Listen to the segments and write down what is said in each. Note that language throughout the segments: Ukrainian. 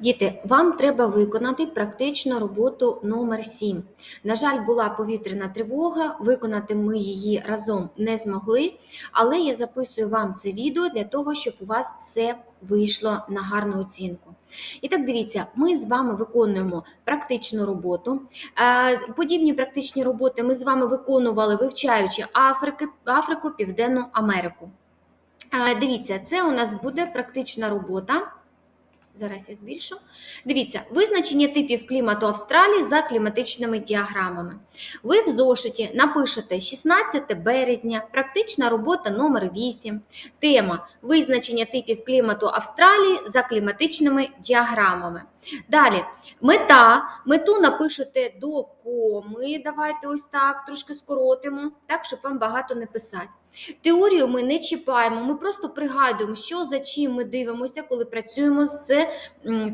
Діти, вам треба виконати практичну роботу номер 7. На жаль, була повітряна тривога, виконати ми її разом не змогли, але я записую вам це відео для того, щоб у вас все вийшло на гарну оцінку. І так, дивіться, ми з вами виконуємо практичну роботу. Подібні практичні роботи ми з вами виконували, вивчаючи Африки, Африку, Південну Америку. Дивіться, це у нас буде практична робота. Зараз я збільшу. Дивіться, визначення типів клімату Австралії за кліматичними діаграмами. Ви в зошиті напишете 16 березня, практична робота номер 8. Тема визначення типів клімату Австралії за кліматичними діаграмами. Далі, мета. Мету напишете до коми. Давайте ось так, трошки скоротимо, так, щоб вам багато не писати. Теорію ми не чіпаємо, ми просто пригадуємо, що за чим ми дивимося, коли працюємо з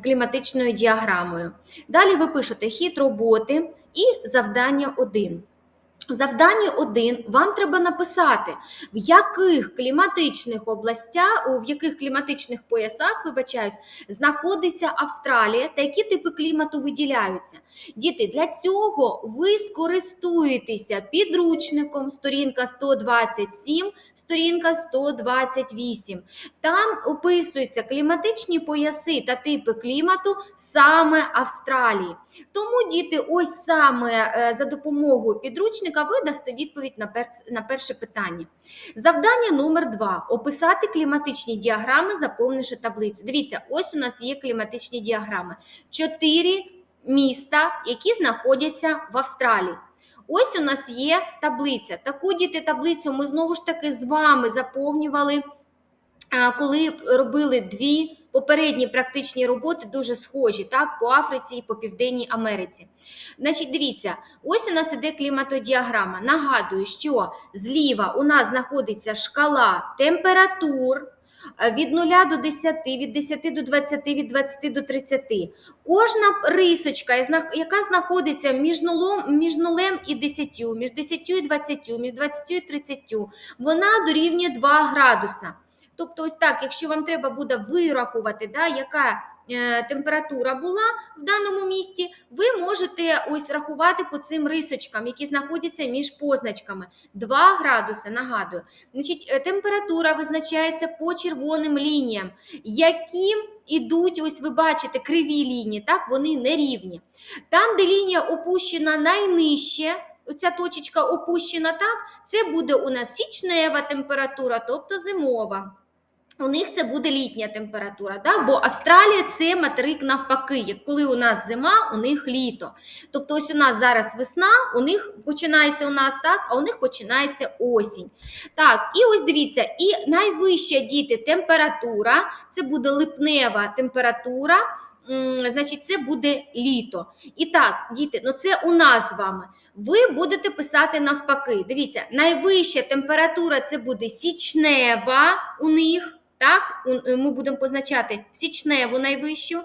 кліматичною діаграмою. Далі ви пишете хід роботи і завдання 1. Завдання 1 вам треба написати, в яких кліматичних областях, в яких кліматичних поясах, вибачаюсь, знаходиться Австралія та які типи клімату виділяються. Діти, для цього ви скористуєтеся підручником, сторінка 127, сторінка 128. Там описуються кліматичні пояси та типи клімату саме Австралії. Тому, діти, ось саме е, за допомогою підручника ви дасте відповідь на, перс- на перше питання. Завдання номер два: описати кліматичні діаграми, заповнивши таблицю. Дивіться, ось у нас є кліматичні діаграми. Чотири міста, які знаходяться в Австралії. Ось у нас є таблиця. Таку діти таблицю ми знову ж таки з вами заповнювали, коли робили дві попередні практичні роботи, дуже схожі, так, по Африці і по Південній Америці. Значить, дивіться, ось у нас іде кліматодіаграма. Нагадую, що зліва у нас знаходиться шкала температур. е, Від 0 до 10, від 10 до 20, від 20 до 30. Кожна рисочка, яка знаходиться між нулем, між нулем і 10, між 10 і 20, між 20 і 30, вона дорівнює 2 градуса. Тобто, ось так, якщо вам треба буде вирахувати, да, яка е, температура була в даному місті, ви можете ось рахувати по цим рисочкам, які знаходяться між позначками. 2 градуси, нагадую. Значить, е, температура визначається по червоним лініям, які ідуть, ось ви бачите, криві лінії, так, вони нерівні. Там, де лінія опущена найнижче, оця точечка опущена так, це буде у нас січнева температура, тобто зимова. У них це буде літня температура, да? бо Австралія це материк навпаки. Як коли у нас зима, у них літо. Тобто, ось у нас зараз весна, у них починається у нас так, а у них починається осінь. Так, і ось дивіться, і найвища діти температура це буде липнева температура. Значить, це буде літо. І так, діти, ну це у нас з вами. Ви будете писати навпаки. Дивіться, найвища температура це буде січнева у них. Так, ми будемо позначати січневу найвищу,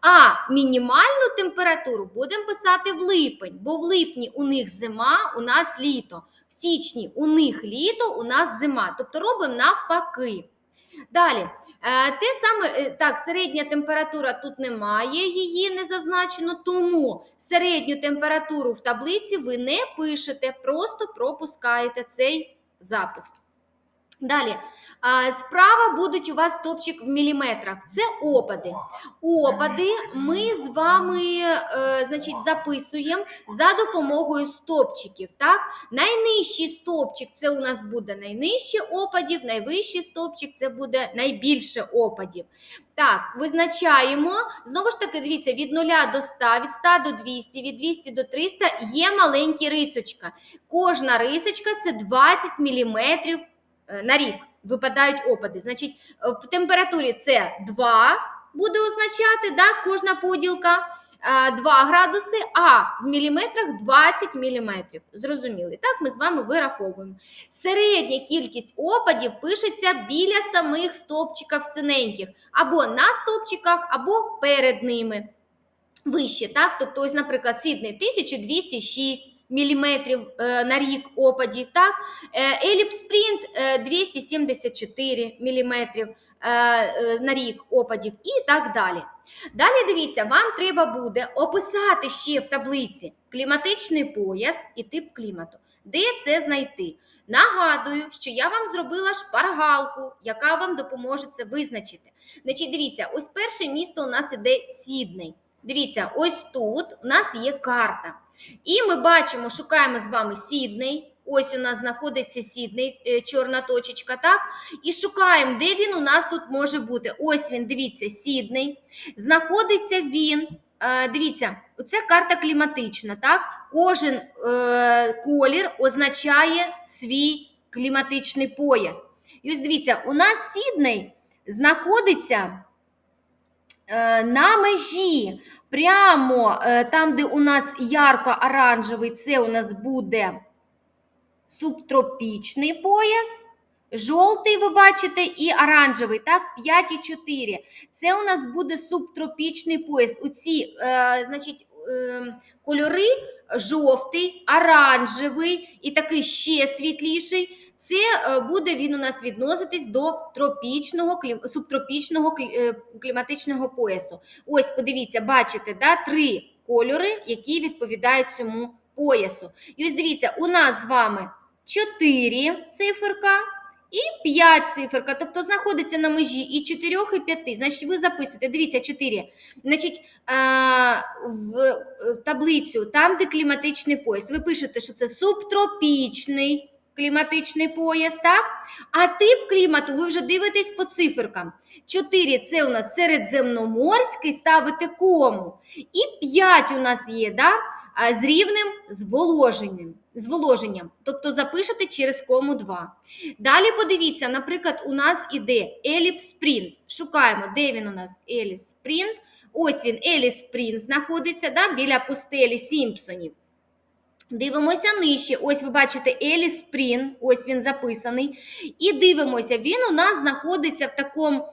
а мінімальну температуру будемо писати в липень, бо в липні у них зима, у нас літо. В січні у них літо, у нас зима. Тобто робимо навпаки. Далі, е, те саме, е, так, середня температура тут немає, її не зазначено, тому середню температуру в таблиці ви не пишете, просто пропускаєте цей запис. Далі, справа будуть у вас стопчик в міліметрах. Це опади. Опади ми з вами е, значить, записуємо за допомогою стопчиків. Так? Найнижчий стопчик це у нас буде найнижче опадів, найвищий стопчик це буде найбільше опадів. Так, визначаємо. Знову ж таки, дивіться, від 0 до 100, від 100 до 200, від 200 до 300 є маленькі рисочка. Кожна рисочка це 20 мм на рік. Випадають опади. Значить, е, в температурі це 2 буде означати да, кожна поділка. е, 2 градуси, а в міліметрах 20 міліметрів. Зрозуміли? Так, ми з вами вираховуємо. Середня кількість опадів пишеться біля самих стовпчиків синеньких, або на стовпчиках, або перед ними. Вище, так? Тобто, ось, наприклад, Сідней 1206 міліметрів е, на рік опадів, так? Еліпс Спринт е, 274 міліметрів. на рік опадів і так далі. Далі дивіться, вам треба буде описати ще в таблиці кліматичний пояс і тип клімату. Де це знайти? Нагадую, що я вам зробила шпаргалку, яка вам допоможе це визначити. Значить, дивіться, ось перше місто у нас іде Сідней. Дивіться, ось тут у нас є карта. І ми бачимо, шукаємо з вами Сідней. Ось у нас знаходиться Сідней, е, чорна точечка, так? І шукаємо, де він у нас тут може бути. Ось він, дивіться, Сідней. Знаходиться він. е, Дивіться, оце карта кліматична, так? Кожен е, колір означає свій кліматичний пояс. І ось дивіться, у нас Сідней знаходиться на межі. Прямо е, там, де у нас ярко-оранжевий, це у нас буде субтропічний пояс. Жовтий, ви бачите, і оранжевий, так, 5,4. Це у нас буде субтропічний пояс. Оці, е, значить, е, кольори жовтий, оранжевий і такий ще світліший. Це е, буде він у нас відноситись до тропічного, субтропічного е, кліматичного поясу. Ось, подивіться, бачите, да, три кольори, які відповідають цьому поясу. І ось дивіться, у нас з вами 4 циферка і 5 циферка, тобто знаходиться на межі і 4, і 5. Значить, ви записуєте, дивіться, 4. Значить, в таблицю, там, де кліматичний пояс, ви пишете, що це субтропічний кліматичний пояс, так? А тип клімату ви вже дивитесь по циферкам. 4 це у нас середземноморський, ставите кому. І 5 у нас є, да? з рівнем зволоженням. зволоженням. Тобто запишете через кому 2. Далі подивіться, наприклад, у нас іде еліпс спринт. Шукаємо, де він у нас еліпспринт. Ось він, еліс спринт знаходиться да, біля пустелі Сімпсонів. Дивимося нижче. Ось ви бачите Еліс Спрін, ось він записаний. І дивимося, він у нас знаходиться в такому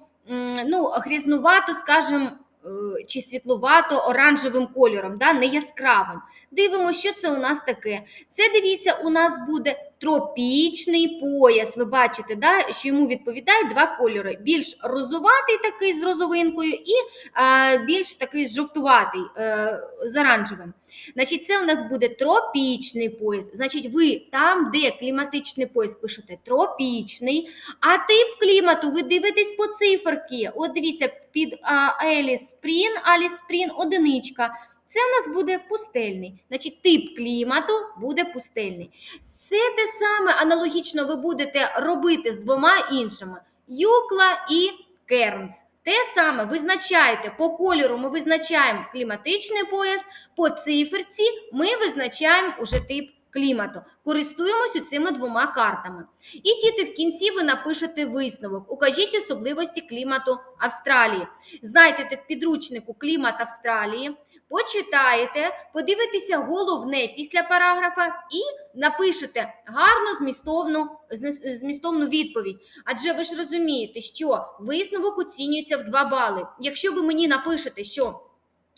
ну, грізнувато, скажімо, е, чи світловато-оранжевим кольором, да, не яскравим. Дивимося, що це у нас таке. Це дивіться, у нас буде тропічний пояс. Ви бачите, да, що йому відповідають два кольори: більш розуватий такий з розовинкою, і е, більш такий жовтуватий е, з оранжевим. Значить, це у нас буде тропічний пояс. Значить, ви там, де кліматичний пояс, пишете тропічний, а тип клімату ви дивитесь по циферки. От дивіться, під а, Еліс Спрін, Аліс Спрін, одиничка. Це у нас буде пустельний. Значить, тип клімату буде пустельний. Все те саме аналогічно ви будете робити з двома іншими: Юкла і Кернс. Те саме визначаєте по кольору, ми визначаємо кліматичний пояс, по циферці ми визначаємо уже тип клімату. Користуємося цими двома картами. І діти в кінці ви напишете висновок. Укажіть особливості клімату Австралії. Знайдете в підручнику клімат Австралії. Почитаєте, подивитеся головне після параграфа і напишете гарну змістовну, змістовну відповідь. Адже ви ж розумієте, що висновок оцінюється в 2 бали. Якщо ви мені напишете, що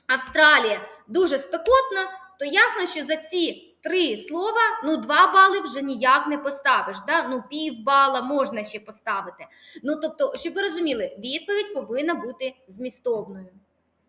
Австралія дуже спекотна, то ясно, що за ці три слова ну 2 бали вже ніяк не поставиш. Да? Ну, пів бала можна ще поставити. Ну, тобто, щоб ви розуміли, відповідь повинна бути змістовною.